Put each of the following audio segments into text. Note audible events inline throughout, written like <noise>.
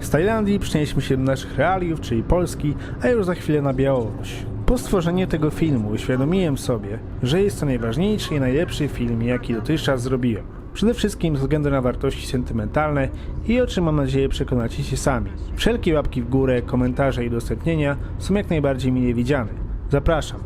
Z Tajlandii przenieśmy się do naszych realiów, czyli Polski, a już za chwilę na Białoruś. Po stworzeniu tego filmu uświadomiłem sobie, że jest to najważniejszy i najlepszy film, jaki dotychczas zrobiłem. Przede wszystkim ze względu na wartości sentymentalne i o czym mam nadzieję przekonacie się sami. Wszelkie łapki w górę, komentarze i udostępnienia są jak najbardziej mile widziane. Zapraszam.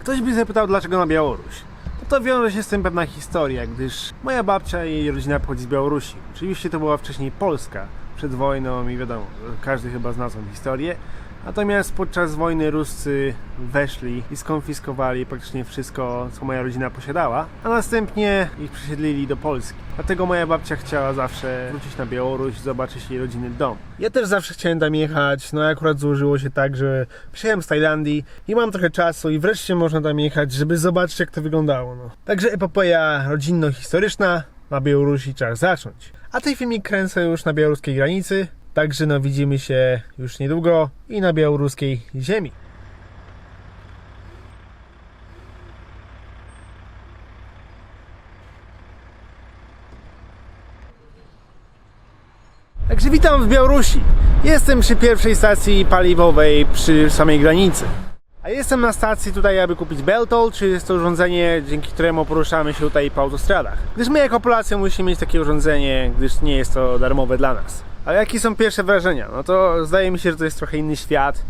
Ktoś by zapytał, dlaczego na Białoruś. To wiąże się z tym pewna historia, gdyż moja babcia i jej rodzina pochodzi z Białorusi. Oczywiście to była wcześniej Polska, przed wojną i wiadomo, każdy chyba zna tą historię. Natomiast podczas wojny Ruscy weszli i skonfiskowali praktycznie wszystko, co moja rodzina posiadała, a następnie ich przesiedlili do Polski. Dlatego moja babcia chciała zawsze wrócić na Białoruś, zobaczyć jej rodzinny dom. Ja też zawsze chciałem tam jechać, no akurat złożyło się tak, że przyjechałem z Tajlandii i mam trochę czasu i wreszcie można tam jechać, żeby zobaczyć jak to wyglądało. No. Także epopeja rodzinno-historyczna na Białorusi czas zacząć. A ten filmik kręcę już na białoruskiej granicy, także no widzimy się już niedługo i na białoruskiej ziemi. Także witam w Białorusi. Jestem przy pierwszej stacji paliwowej przy samej granicy. A jestem na stacji tutaj, aby kupić Beltol, czyli jest to urządzenie, dzięki któremu poruszamy się tutaj po autostradach. Gdyż my jako Polacy musimy mieć takie urządzenie, gdyż nie jest to darmowe dla nas. Ale jakie są pierwsze wrażenia? No to zdaje mi się, że to jest trochę inny świat.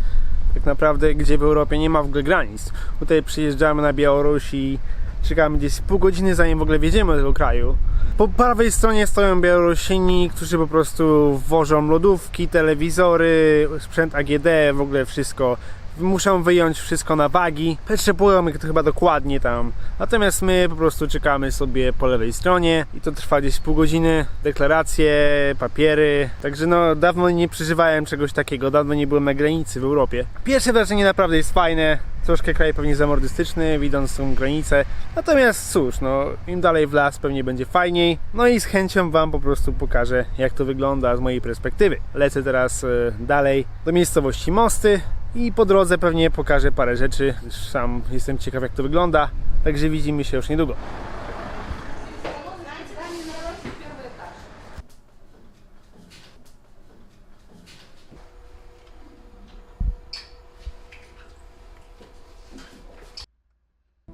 Tak naprawdę, gdzie w Europie nie ma w ogóle granic. Tutaj przyjeżdżamy na Białoruś i czekamy gdzieś pół godziny zanim w ogóle wjedziemy do tego kraju. Po prawej stronie stoją Białorusini, którzy po prostu wożą lodówki, telewizory, sprzęt AGD, w ogóle wszystko. Muszą wyjąć wszystko na wagi. Potrzebują ich to chyba dokładnie tam. Natomiast my po prostu czekamy sobie po lewej stronie i to trwa gdzieś pół godziny. Deklaracje, papiery. Także no dawno nie przeżywałem czegoś takiego, dawno nie byłem na granicy w Europie. Pierwsze wrażenie naprawdę jest fajne. Troszkę kraj pewnie zamordystyczny, widząc tą granicę. Natomiast cóż, no im dalej w las pewnie będzie fajniej. No i z chęcią Wam po prostu pokażę jak to wygląda z mojej perspektywy. Lecę teraz e, dalej do miejscowości Mosty i po drodze pewnie pokażę parę rzeczy. Sam jestem ciekaw jak to wygląda. Także widzimy się już niedługo.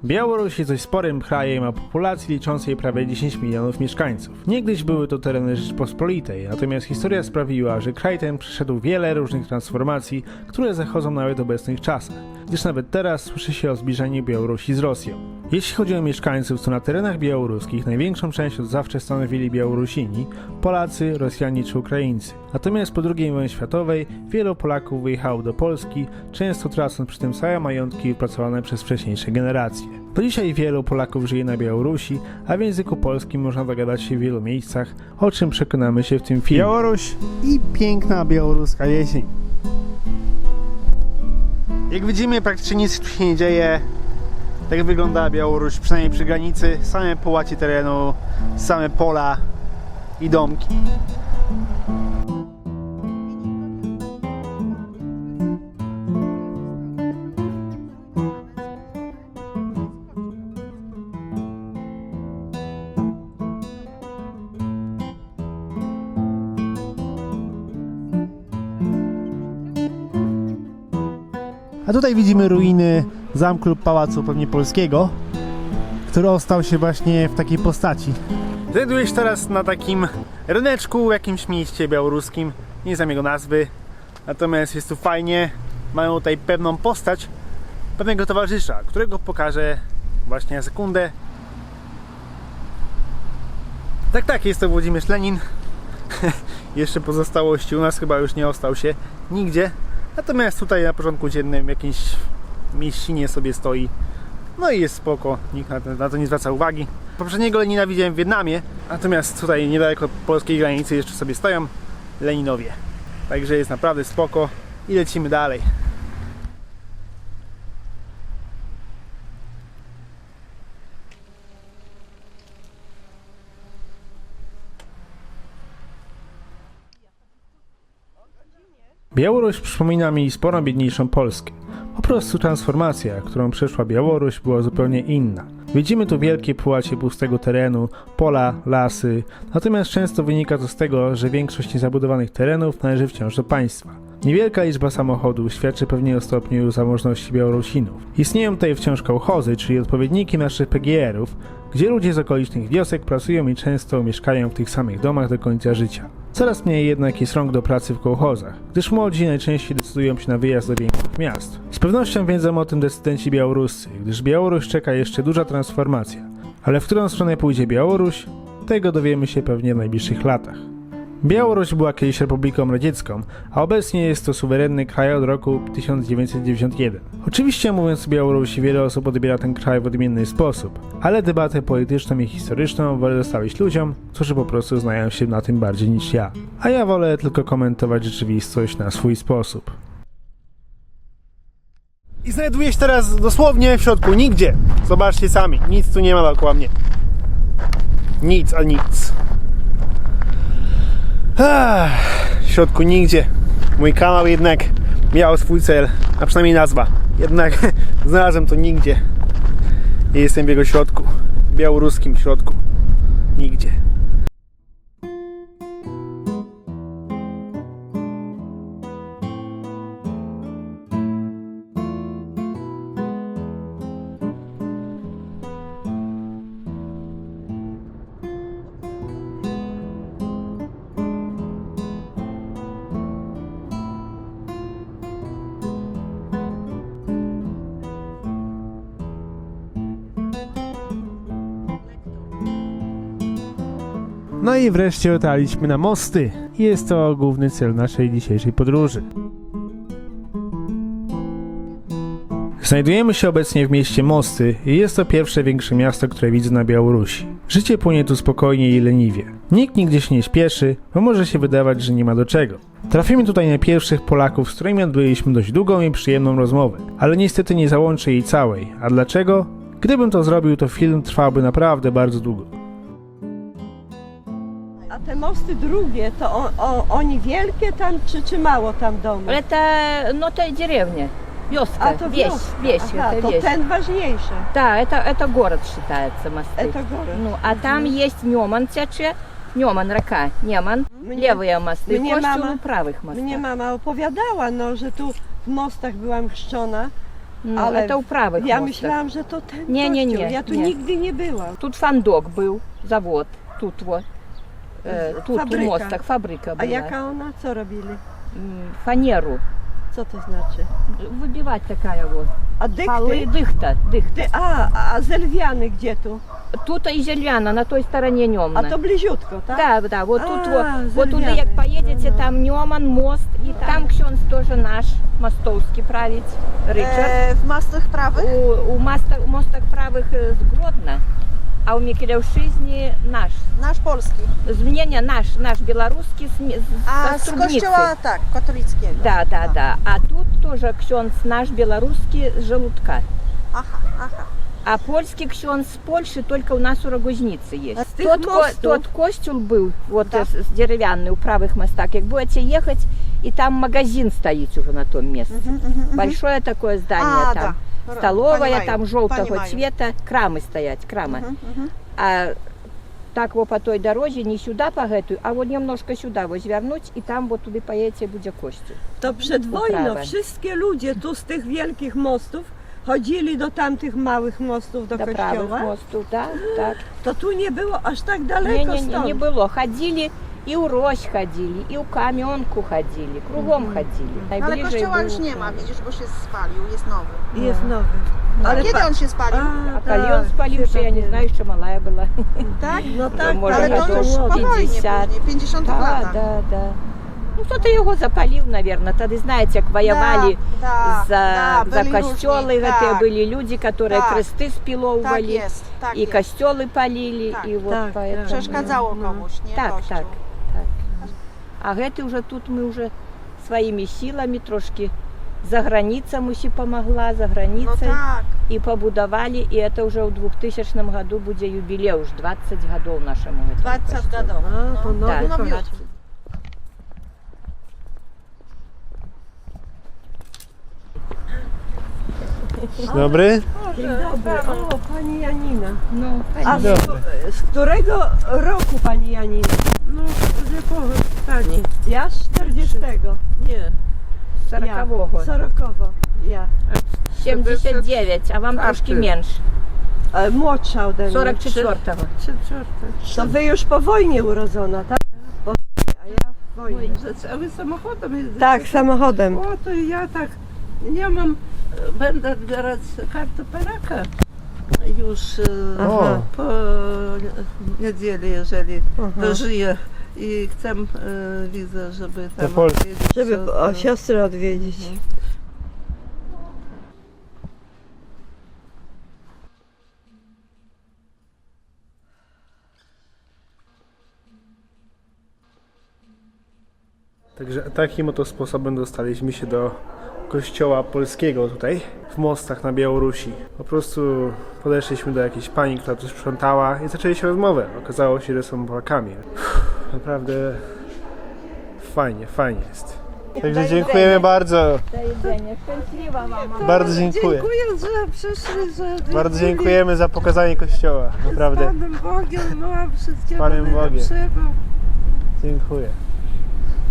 Białoruś jest dość sporym krajem o populacji liczącej prawie 10 milionów mieszkańców. Niegdyś były to tereny Rzeczpospolitej, natomiast historia sprawiła, że kraj ten przeszedł wiele różnych transformacji, które zachodzą nawet w obecnych czasach, gdyż nawet teraz słyszy się o zbliżeniu Białorusi z Rosją. Jeśli chodzi o mieszkańców, to na terenach białoruskich największą część od zawsze stanowili Białorusini, Polacy, Rosjanie czy Ukraińcy. Natomiast po II wojnie światowej wielu Polaków wyjechało do Polski, często tracąc przy tym całe majątki wypracowane przez wcześniejsze generacje. Do dzisiaj wielu Polaków żyje na Białorusi, a w języku polskim można dogadać się w wielu miejscach, o czym przekonamy się w tym filmie. Białoruś i piękna białoruska jesień. Jak widzimy, praktycznie nic tu się nie dzieje. Tak wygląda Białoruś, przynajmniej przy granicy. Same połacie terenu, same pola i domki. A tutaj widzimy ruiny zamku lub pałacu pewnie polskiego, który ostał się właśnie w takiej postaci. Znajduję się teraz na takim ryneczku w jakimś mieście białoruskim, nie znam jego nazwy, natomiast jest tu fajnie. Mają tutaj pewną postać pewnego towarzysza, którego pokażę właśnie za sekundę. Tak, tak, jest to Włodzimierz Lenin. <laughs> Jeszcze pozostałości u nas chyba już nie ostał się nigdzie. Natomiast tutaj na porządku dziennym w jakiejś mieścinie sobie stoi. No i jest spoko, nikt na to, na to nie zwraca uwagi. Poprzedniego Lenina widziałem w Wietnamie, natomiast tutaj niedaleko polskiej granicy jeszcze sobie stoją Leninowie. Także jest naprawdę spoko i lecimy dalej. Białoruś przypomina mi sporo biedniejszą Polskę. Po prostu transformacja, którą przeszła Białoruś, była zupełnie inna. Widzimy tu wielkie płacie pustego terenu, pola, lasy, natomiast często wynika to z tego, że większość niezabudowanych terenów należy wciąż do państwa. Niewielka liczba samochodów świadczy pewnie o stopniu zamożności Białorusinów. Istnieją tutaj wciąż kołchozy, czyli odpowiedniki naszych PGR-ów, gdzie ludzie z okolicznych wiosek pracują i często mieszkają w tych samych domach do końca życia. Coraz mniej jednak jest rąk do pracy w kołchozach, gdyż młodzi najczęściej decydują się na wyjazd do większych miast. Z pewnością wiedzą o tym decydenci białoruscy, gdyż Białoruś czeka jeszcze duża transformacja. Ale w którą stronę pójdzie Białoruś, tego dowiemy się pewnie w najbliższych latach. Białoruś była kiedyś Republiką Radziecką, a obecnie jest to suwerenny kraj od roku 1991. Oczywiście mówiąc o Białorusi, wiele osób odbiera ten kraj w odmienny sposób, ale debatę polityczną i historyczną wolę zostawić ludziom, którzy po prostu znają się na tym bardziej niż ja. A ja wolę tylko komentować rzeczywistość na swój sposób. I znajduję się teraz dosłownie w środku, nigdzie. Zobaczcie sami, nic tu nie ma dookoła mnie. Nic, a nic. W środku nigdzie. Mój kanał jednak miał swój cel, a przynajmniej nazwa. Jednak <laughs> znalazłem to nigdzie. I jestem w jego środku. Białoruskim środku. Nigdzie. No i wreszcie dotarliśmy na mosty. Jest to główny cel naszej dzisiejszej podróży. Znajdujemy się obecnie w mieście Mosty i jest to pierwsze większe miasto, które widzę na Białorusi. Życie płynie tu spokojnie i leniwie. Nikt nigdzie się nie śpieszy, bo może się wydawać, że nie ma do czego. Trafimy tutaj na pierwszych Polaków, z którymi odbyliśmy dość długą i przyjemną rozmowę, ale niestety nie załączę jej całej. A dlaczego? Gdybym to zrobił, to film trwałby naprawdę bardzo długo. A te mosty drugie, to o, o, oni wielkie tam, czy, czy mało tam domów? Это, ну, это деревня, вёска, A to весь, wioska. весь, Aha, это to весь. ten ważniejszy. Да, это, это город считается, мосты. Это город. Ну, а там есть Неман тече, Неман, река, Неман, Mnie- левые мосты, mnie Костюм mama- правых мостов. Mnie mama opowiadała, no, że tu w mostach byłam chrzczona. Ну, ale это у правых Ja мостов. myślałam, że to ten Nie, nie, kościół. nie, Ja tu nie. nigdy nie byłam. Тут фандок был, завод, тут вот. Э, тут у Фабрика. мостах фабрика A была. jaka ona? Co robili? М, Фанеру. Co to znaczy? Выбивать такая вот. A Полы dykty? дыхта, дыхта. Ty, a, a zelwiany gdzie tu? Тут и Зельвяна, на той стороне Немна. A to bliziutko, tak? Да, да, вот тут А, вот, вот туда, Зельяны. як поедете, там Ньоман, мост, и там ksiądz тоже наш, мостовский править, Ричард. E, w mastach prawych? У, у, мостах, у мостах правых э, з Гродно, а у мікеляўшызні наш наш польский. зменя наш наш беларускі а, кошчева, так католіцкі да да да а, а тут тоже ксёнз наш белорусский з жалудка ага, ага. а польский ксёнз с Польши только у нас у рагузніцы есть а тот, ко, тот костюл был вот да. деревянный у правых мостах. як будете ехать и там магазин стаіць уже на том месте угу, угу, угу. большое такое здание а, там. Да. Столовая Понимаю, там желтого понимаю. цвета, крамы стоять, крамы. Mhm, mhm. А так вот по той дороге, не сюда по эту, а вот немножко сюда вот вернуть, и там вот туда поедете, будет костюм. To przed wojną Uprawę. wszystkie ludzie tu z tych wielkich mostów chodzili do tamtych małych mostów do До kościoła. правых мостов, да, так. To tu nie było aż tak daleko Не, не, не, stąd. не было. Ходили i u Roś chodzili, i u Kamionku chodzili, kruchom chodzili. ale Najbliżej kościoła już był- nie ma, widzisz, bo się spalił, jest nowy. Jest nowy. A kiedy pa- on się spalił? A kali on tak, spalił się, ja nie знаю, jeszcze mała była. tak? No tak, może Ale nie to już było. spokojnie 50. później, 50 Tak, lat. tak, tak. Ну, кто-то его запалил, наверное. Тогда знаете, как воевали да, да, за, за byli костелы, różni, так, были люди, которые Так. кресты так спиловывали, jest, tak i jest. kościoły palili, Tak. i вот Tak, tak. поэтому... Przeszkadzało komuś, nie? Tak, Kościół. tak. А гэты уже тут мы уже своими силами трошки за граніцам усі помогла за ну граніцай ну, так. и пабудавалі і это уже в 2000 году будет юбилей уж 20 годов нашаму 20 гадоў ну, да, да. Добрый. А, No, nowy Tak. nowiutki. Dobry. Dzień dobry. O, pani Janina. No, A z, Dobry. z którego roku pani Janina? No, z jakiego pani? Ja z 40. Nie. Сорокового. Ja, Sorokowo. Ja. 79, a wam Karty. troszkę mniejszy. E, młodsza ode mnie. 44. Четверте. To wy już po wojnie urodzona, tak? Po, a ja w wojnie. A wy samochodem jeździcie? Tak, samochodem. O, to ja tak nie mam, e, będę odbierać kartę Polaka już e, Aha. po niedzieli, jeżeli Aha. dożyję i chcę e, wizę, żeby tam odwiedzić Żeby o, siostrę odwiedzić. Także takim oto sposobem dostaliśmy się do kościoła polskiego tutaj w Mostach na Białorusi. Po prostu podeszliśmy do jakiejś pani, która tu sprzątała i zaczęliśmy rozmowę. Okazało się, że są Polakami. Uff, Naprawdę fajnie, fajnie jest. Także dziękujemy bardzo. Do jedzenia. Szczęśliwa wam. Bardzo dziękuję. Dziękuję, że przyszli, że Bardzo dziękujemy za pokazanie kościoła. Z Naprawdę. Panem Bogiem, no a wszystkiego Panem Bogiem. najlepszego. Dziękuję.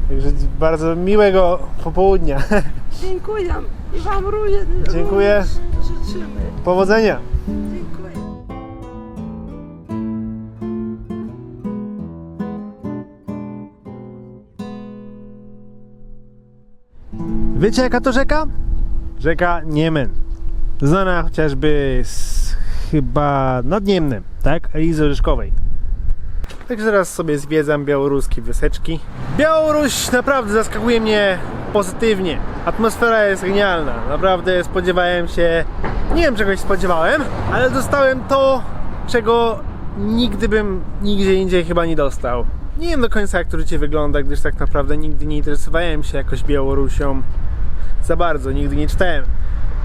Także bardzo miłego popołudnia. <laughs> Dziękuję i Wam również Dziękuję. życzymy. Powodzenia. Dziękuję. Wiecie jaka to rzeka? Rzeka Niemen. Znana chociażby z chyba nad Niemnem, tak? Elizy Orzeszkowej. Także zaraz sobie zwiedzam białoruskie wioseczki. Białoruś naprawdę zaskakuje mnie pozytywnie. Atmosfera jest genialna. Naprawdę spodziewałem się, nie wiem czego się spodziewałem, ale dostałem to, czego nigdy bym nigdzie indziej chyba nie dostał. Nie wiem do końca jak to życie wygląda, gdyż tak naprawdę nigdy nie interesowałem się jakoś Białorusią za bardzo, nigdy nie czytałem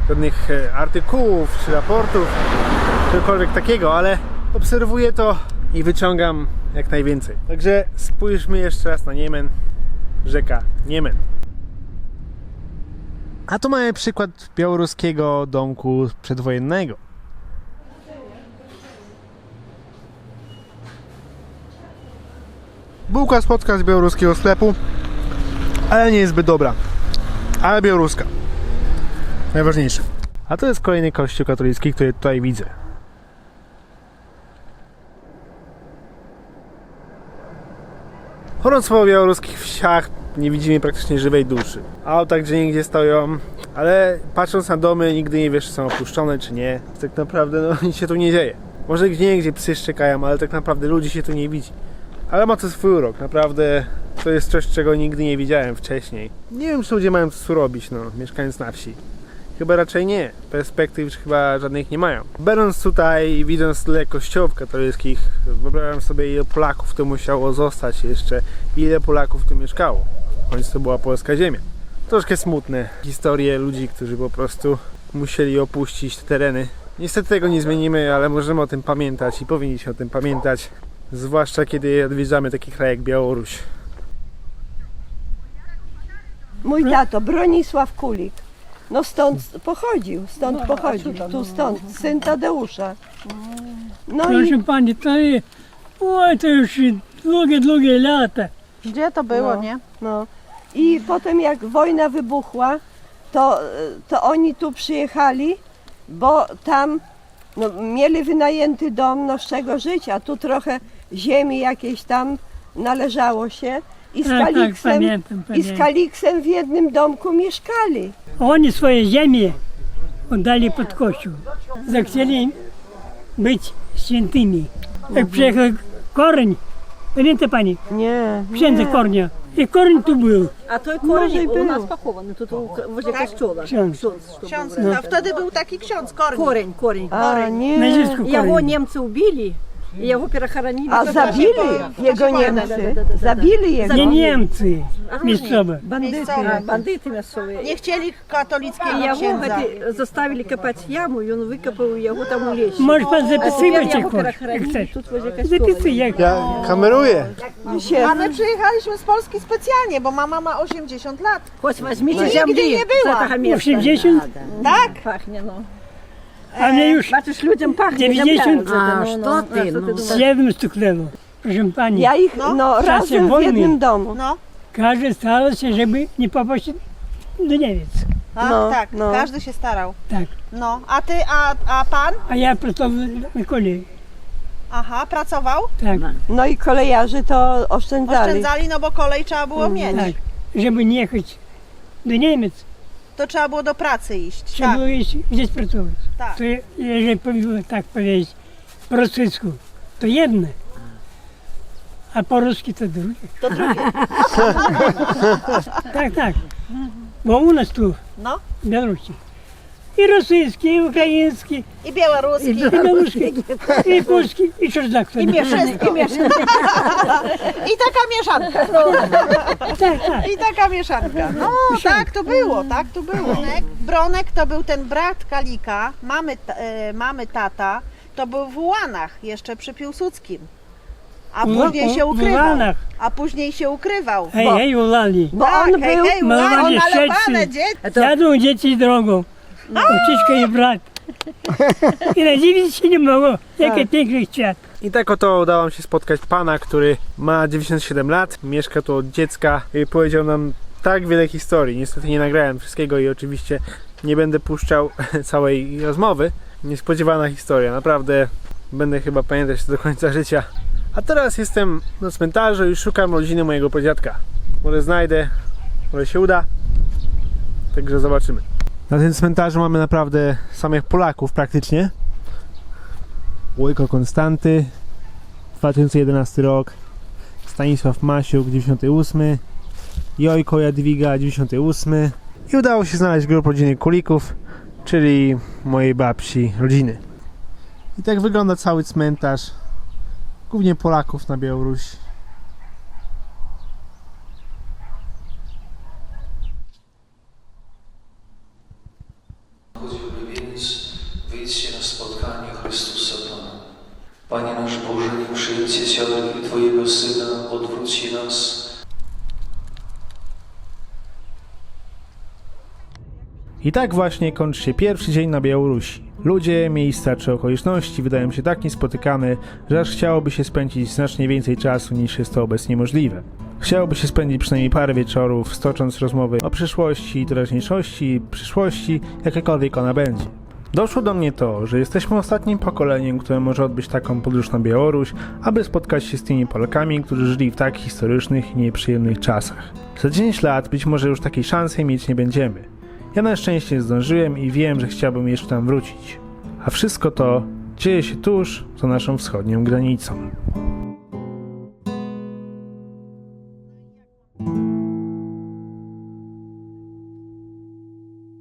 żadnych e, artykułów czy raportów, czegokolwiek takiego, ale obserwuję to i wyciągam jak najwięcej. Także spójrzmy jeszcze raz na Niemen, rzeka Niemen. A tu mamy przykład białoruskiego domku przedwojennego. Bułka słodka z białoruskiego sklepu, ale nie jest zbyt dobra. Ale białoruska. Najważniejsze. A to jest kolejny kościół katolicki, który tutaj widzę. Chodząc po białoruskich wsiach nie widzimy praktycznie żywej duszy. Auta gdzie nigdzie stoją, ale patrząc na domy nigdy nie wiesz czy są opuszczone czy nie. Tak naprawdę no, nic się tu nie dzieje. Może gdzie niegdzie psy szczekają, ale tak naprawdę ludzi się tu nie widzi. Ale ma to swój urok, naprawdę to jest coś, czego nigdy nie widziałem wcześniej. Nie wiem, czy ludzie mają co robić, no, mieszkając na wsi. Chyba raczej nie. Perspektyw chyba żadnych nie mają. Będąc tutaj i widząc tyle kościołów katolickich, wyobrażam sobie ile Polaków tu musiało zostać jeszcze, ile Polaków tu mieszkało. Końcu to była polska ziemia. Troszkę smutne historie ludzi, którzy po prostu musieli opuścić te tereny. Niestety tego nie zmienimy, ale możemy o tym pamiętać i powinniśmy o tym pamiętać. Zwłaszcza kiedy odwiedzamy taki kraj jak Białoruś. Mój tato, Bronisław Kulik. No stąd pochodził, stąd pochodził, tu stąd, syn Tadeusza. No i Proszę pani, to, i- oj, to już i długie, długie lata. Gdzie to było, No. nie? No. I potem jak wojna wybuchła, to, to oni tu przyjechali, bo tam no, mieli wynajęty dom, no z czego żyć, a tu trochę ziemi jakiejś tam należało się. I z, Tak, tak, Kaliksem, pamiętam, I z pamiętam. Kaliksem w jednym domku mieszkali. Oni swoje ziemię oddali pod kościół. Zechcieli być świętymi. Jak przyjechał korzeń, pamięta pani, Nie, księdza kornia. I korzeń tu był, A to kornik u nas pochowany, to tu wozie kościoła. Ksiądz. Ksiądz. No, wtedy był taki ksiądz, kornik. Koreń, koreń, koreń. A, nie. Ja go Niemcy ubili. вбили, і його перехоронили. A zabili jego Niemcy. Zabili jego. Nie Niemcy miejscowe. Bandyty. Miejscowe. Бандити місцеві. Nie chcieli І katolickiego його księdza. гэты, заставили копати яму, і він викопав його там у лісі. Можеш pan А тепер zapisywać jak його хочеш, jak перехоронили chcesz. тут возле костюла. Zapisuj jak. Ja kameruję. Się A my przyjechaliśmy z Polski specjalnie, bo mama ma 80 lat. Хоч візьміть Ну, землі нігде не з була. цього місця. 80? Tak? Пахне, ну. A mnie już Znaczysz, ludziom pachnie. 90 no, no, A, co no. ty, no. z jednym stuknęło. Proszę pani, Ja ich no, razem w jednym domu. No, każdy starał się, żeby nie popaść do Niemiec. a, No, tak, no. każdy się starał. Tak. No, a ty, a, a pan? A ja pracowałem na kolei. Aha, pracował? Tak, No i kolejarzy to oszczędzali. Oszczędzali, no bo kolej trzeba było mm, mieć. tak. Żeby nie jechać do Niemiec, to trzeba było do pracy iść. trzeba Tak, było iść gdzieś pracować. tak. To je- jeżeli powiem tak powiedzieć po rosyjsku, to jedne. A po ruski to drugie. To drugie. <laughs> Tak, tak. Bo u nas tu, No. w Białorusi, i rosyjski, i ukraiński, I białoruski. i białoruski, i polski, i czerdak. I mieszanka. I taka mieszanka. Tak, tak. I taka mieszanka. No tak to było, tak to było. Bronek, Bronek to był ten brat Kalika, mamy, ta- e, mamy tata, to był w Łanach, jeszcze przy Piłsudskim. A W- później się w ukrywał. Łanach. A później się ukrywał. Hej, hej, ulali. Bo tak, on hej, był... hej, malowanie malowane dzieci. Jadą dzieci drogą. Ucieczka i brat. I nadziwić się nie mogło, jakie piękny świat. I tak oto udało mi się spotkać pana, który ma 97 lat, mieszka tu od dziecka i powiedział nam tak wiele historii. Niestety nie nagrałem wszystkiego i oczywiście nie będę puszczał <laughs> całej rozmowy. Niespodziewana historia, naprawdę będę chyba pamiętać to do końca życia. A teraz jestem na cmentarzu i szukam rodziny mojego podziadka. Może znajdę, może się uda. Także zobaczymy. Na tym cmentarzu mamy naprawdę samych Polaków praktycznie. Łojko Konstanty 2011 rok. Stanisław Masiuk 98 Jojko Jadwiga 98 i udało się znaleźć grup rodziny Kulików czyli mojej babci rodziny. I tak wygląda cały cmentarz głównie Polaków na Białorusi I tak właśnie kończy się pierwszy dzień na Białorusi. Ludzie, miejsca czy okoliczności wydają się tak niespotykane, że aż chciałoby się spędzić znacznie więcej czasu niż jest to obecnie możliwe. Chciałoby się spędzić przynajmniej parę wieczorów, stocząc rozmowy o przyszłości, teraźniejszości, przyszłości, jakakolwiek ona będzie. Doszło do mnie to, że jesteśmy ostatnim pokoleniem, które może odbyć taką podróż na Białoruś, aby spotkać się z tymi Polakami, którzy żyli w tak historycznych i nieprzyjemnych czasach. Za 10 lat być może już takiej szansy mieć nie będziemy. Ja na szczęście zdążyłem i wiem, że chciałbym jeszcze tam wrócić. A wszystko to dzieje się tuż za naszą wschodnią granicą.